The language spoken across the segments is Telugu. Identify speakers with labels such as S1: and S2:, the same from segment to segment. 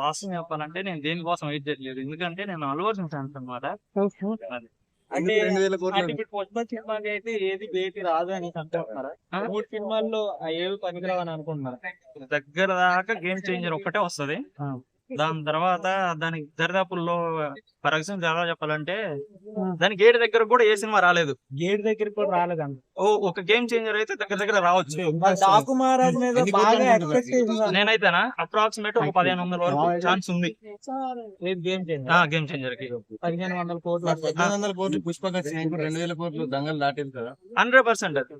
S1: వాస్తవం చెప్పాలంటే నేను దేనికోసం వెయిట్ చేయట్లేదు. ఎందుకంటే నేను అర్జున్ ఫ్యాన్స్ అనమాట
S2: అంటే సినిమాకి అయితే ఏది బేటి రాదు అని అనుకుంటున్నారా మూడు సినిమాల్లో ఆ ఏవి పనికిరావు అని అనుకుంటున్నారా?
S1: దగ్గర దాకా గేమ్ చేంజర్ ఒక్కటే వస్తది. దాని తర్వాత దానికి దరిదాపుల్లో ఫర్ ఎగ్జాంపుల్ ఎలా చెప్పాలంటే దాని గేట్ దగ్గర కూడా ఏ సినిమా రాలేదు.
S2: గేట్ దగ్గరికి కూడా రాలేదండి
S1: ఓ ఒక గేమ్ చేంజర్ అయితే దగ్గర దగ్గర రావచ్చు. నేనైతేనా? అప్రాక్సిమేట్ ఒక పదిహేను వందల వరకు ఛాన్స్ ఉంది.
S2: గేమ్ చేంజ్
S1: ఆ గేమ్ చేంజర్కి.
S2: పదిహేను వందల కోట్లు
S3: పద్దెనిమిది వందల కోట్లు రెండు వేల కోట్లు దంగలు దాటేది కదా.
S1: హండ్రెడ్ పర్సెంట్ అది.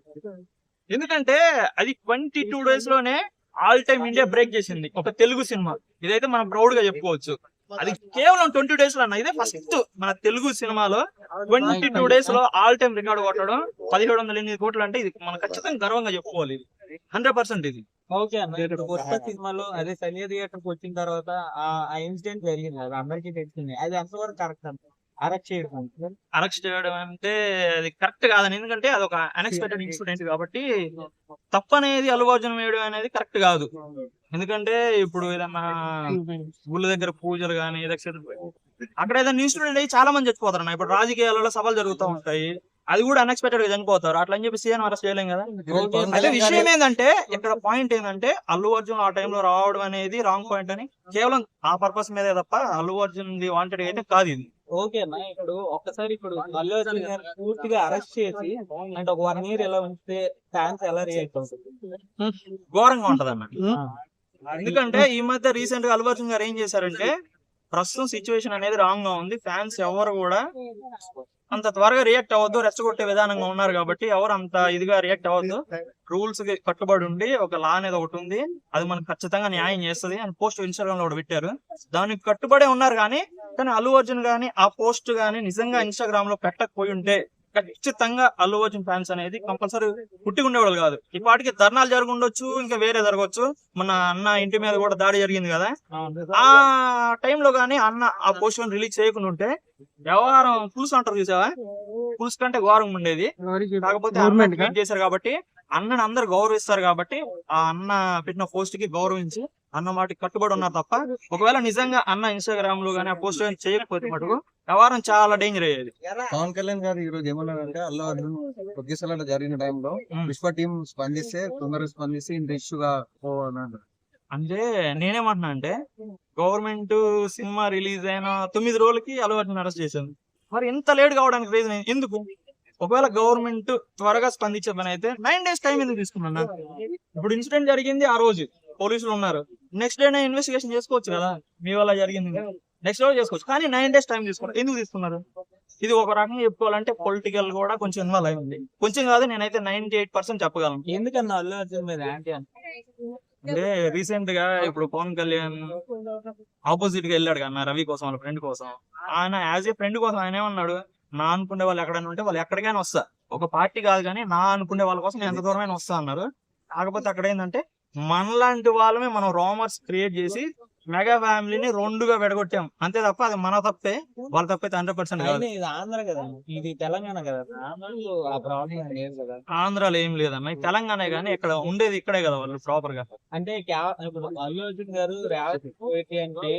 S1: ఎందుకంటే అది ట్వంటీ టూ డేస్లోనే ఆల్ టైమ్ ఇండియా బ్రేక్ చేసింది. ఒక తెలుగు సినిమా. ఇదైతే మనం ప్రౌడ్గా చెప్పుకోవచ్చు. అది కేవలం ట్వంటీ డేస్లో అన్న ఇదే ఫస్ట్ మన తెలుగు సినిమాలో ట్వంటీ టూ డేస్లో ఆల్ టైమ్ రికార్డు కొట్టడం పదిహేడు వందల ఎనిమిది కోట్లు అంటే ఇది మనం ఖచ్చితంగా గర్వంగా చెప్పుకోవాలి ఇది. హండ్రెడ్ పర్సెంట్ ఇది.
S2: ఓకే అన్న ఇప్పుడు పుష్ప సినిమాలో అదే సనియా థియేటర్కి వచ్చిన తర్వాత ఆ ఇన్సిడెంట్ జరిగింది అది అందరికీ తెలిసింది. అది ఎంతవరకు కరెక్ట్ అంత అరెస్ట్ చేయడం
S1: అరెస్ట్ చేయడం అంటే అది కరెక్ట్ కాదని. ఎందుకంటే అది ఒక అన్ఎక్స్పెక్టెడ్ ఇన్సిడెంట్ కాబట్టి తప్పనేది అల్లు అర్జున్ వేయడం అనేది కరెక్ట్ కాదు. ఎందుకంటే ఇప్పుడు ఏదన్నా గుళ్ళ దగ్గర పూజలు కానీ అక్కడ ఏదైనా ఇన్సిడెంట్ అయ్యి చాలా మంది చచ్చిపోతారు అన్న. ఇప్పుడు రాజకీయాలలో సభలు జరుగుతూ ఉంటాయి. అది కూడా అన్ఎక్స్పెక్టెడ్గా చనిపోతారు. అట్లా అని చెప్పి సీఎం అరెస్ట్ చేయలేం కదా? అయితే విషయం ఏంటంటే ఇక్కడ పాయింట్ ఏంటంటే అల్లు అర్జున్ ఆ టైంలో రావడం అనేది రాంగ్ పాయింట్ అని కేవలం ఆ పర్పస్ మీదే తప్ప అల్లు అర్జున్ వాంటెడ్ అయితే కాదు ఇది.
S2: ఓకే అన్న ఇప్పుడు ఒక్కసారి ఇప్పుడు అల్లు అర్జున్ గారు పూర్తిగా అరెస్ట్ చేసి అంటే ఒక వన్ ఇయర్ ఎలా ఉంచితే ఫ్యాన్స్ ఎలా రియాక్ట్ అవుతుంది?
S1: ఘోరంగా ఉంటది అన్న. ఎందుకంటే ఈ మధ్య రీసెంట్గా అల్లు అర్జున్ గారు ఏం చేశారంటే ప్రస్తుతం సిచ్యువేషన్ అనేది రాంగ్గా ఉంది. ఫ్యాన్స్ ఎవరు కూడా అంత త్వరగా రియాక్ట్ అవ్వద్దు రెచ్చగొట్టే విధానంగా ఉన్నారు కాబట్టి ఎవరు అంత ఇదిగా రియాక్ట్ అవ్వద్దు. రూల్స్కి కట్టుబడి ఉండి ఒక లా అనేది ఒకటి ఉంది. అది మనకు ఖచ్చితంగా న్యాయం చేస్తది అని పోస్ట్ ఇన్స్టాగ్రామ్లో కూడా పెట్టారు. దానికి కట్టుబడే ఉన్నారు కానీ కానీ అల్లు అర్జున్ గానీ ఆ పోస్ట్ గానీ నిజంగా ఇన్స్టాగ్రామ్లో పెట్టకపోయి ఉంటే ఖచ్చితంగా అల్లు అర్జున్ ఫ్యాన్స్ అనేది కంపల్సరీ పుట్టి ఉండేవాళ్ళు కాదు. ఇప్పటికి ధర్నాలు జరుగుండొచ్చు ఇంకా వేరే జరగవచ్చు మన అన్న ఇంటి మీద కూడా దాడి జరిగింది కదా. ఆ టైంలో గానీ అన్న ఆ పోస్ట్ రిలీజ్ చేయకుండా ఉంటే వ్యవహారం పులుసు అంటారు చూసావా? పులుసు కంటే ఘోరం ఉండేది. కాకపోతే చేశారు కాబట్టి అన్నని అందరు గౌరవిస్తారు కాబట్టి ఆ అన్న పెట్టిన పోస్ట్కి గౌరవించి అన్న మాటికి కట్టుబడి ఉన్నారు తప్ప ఒకవేళ నిజంగా అన్న ఇన్స్టాగ్రామ్లో గానీ ఆ పోస్ట్ చేయకపోతే మటుకు వ్యవహారం చాలా డేంజర్ అయ్యేది.
S3: పవన్ కళ్యాణ్ గారు ఈ రోజు ఏమన్నారంటే అల్లు అర్జున్ ఒకేసారి జరిగిన టైంలో. పుష్ప టీం స్పందిస్తే తొందరగా స్పందిస్తే ఇంత ఇష్యూగా పోవాలన్నారు
S1: అంటే నేనేమంటున్నా అంటే గవర్నమెంట్ సినిమా రిలీజ్ అయిన తొమ్మిది రోజులకి అల్లు అర్జున్ అరెస్ట్ చేసింది. మరి ఇంత లేట్ కావడానికి రీజన్ ఎందుకు? ఒకవేళ గవర్నమెంట్ త్వరగా స్పందించే పని అయితే నైన్ డేస్ టైం ఎందుకు తీసుకున్నా ఇప్పుడు ఇన్సిడెంట్ జరిగింది ఆ రోజు. పోలీసులు ఉన్నారు. నెక్స్ట్ డే ఇన్వెస్టిగేషన్ చేసుకోవచ్చు కదా. మీ వల్ల జరిగింది. నెక్స్ట్ రోజు చేసుకోవచ్చు. కానీ నైన్ డేస్ టైం తీసుకున్నారు ఎందుకు తీసుకున్నారు? ఇది ఒక రకంగా చెప్పుకోవాలంటే పొలిటికల్ కూడా కొంచెం ఇన్వాల్వ్ అయి ఉంది. కొంచెం కాదు నేనైతే నైన్టీ ఎయిట్ పర్సెంట్ చెప్పగలను.
S2: ఎందుకన్నా అల్లు అర్జున్ మీద యాంటీ
S1: అంటే రీసెంట్గా ఇప్పుడు పవన్ కళ్యాణ్ ఆపోజిట్గా వెళ్ళాడు కదా రవి కోసం వాళ్ళ ఫ్రెండ్ కోసం. ఆయన యాజ్ ఏ ఫ్రెండ్ కోసం ఆయన ఏమన్నాడు? నా అనుకునే వాళ్ళు ఎక్కడైనా ఉంటే వాళ్ళు ఎక్కడికైనా వస్తా. ఒక పార్టీ కాదు కానీ నా అనుకునే వాళ్ళ కోసం ఎంత దూరమైనా వస్తా అన్నారు. కాకపోతే అక్కడ ఏంటంటే మనలాంటి వాళ్ళమే మనం రోమర్స్ క్రియేట్ చేసి మెగా ఫ్యామిలీని రెండుగా విడగొట్టాం. అంతే తప్ప అది మన తప్పే. వాళ్ళ తప్పైతే హండ్రెడ్ పర్సెంట్
S2: ఇది ఆంధ్ర కదా ఇది తెలంగాణ కదా. ఆంధ్రలో ఆ ప్రాబ్లం లేదు కదా.
S1: ఆంధ్రాలో ఏం లేదన్న ఇది తెలంగాణ కానీ ఇక్కడ ఉండేది ఇక్కడే కదా వాళ్ళు ప్రాపర్గా.
S2: అంటే ఇప్పుడు అల్లు అర్జున్ గారు రేవంత్ అంటే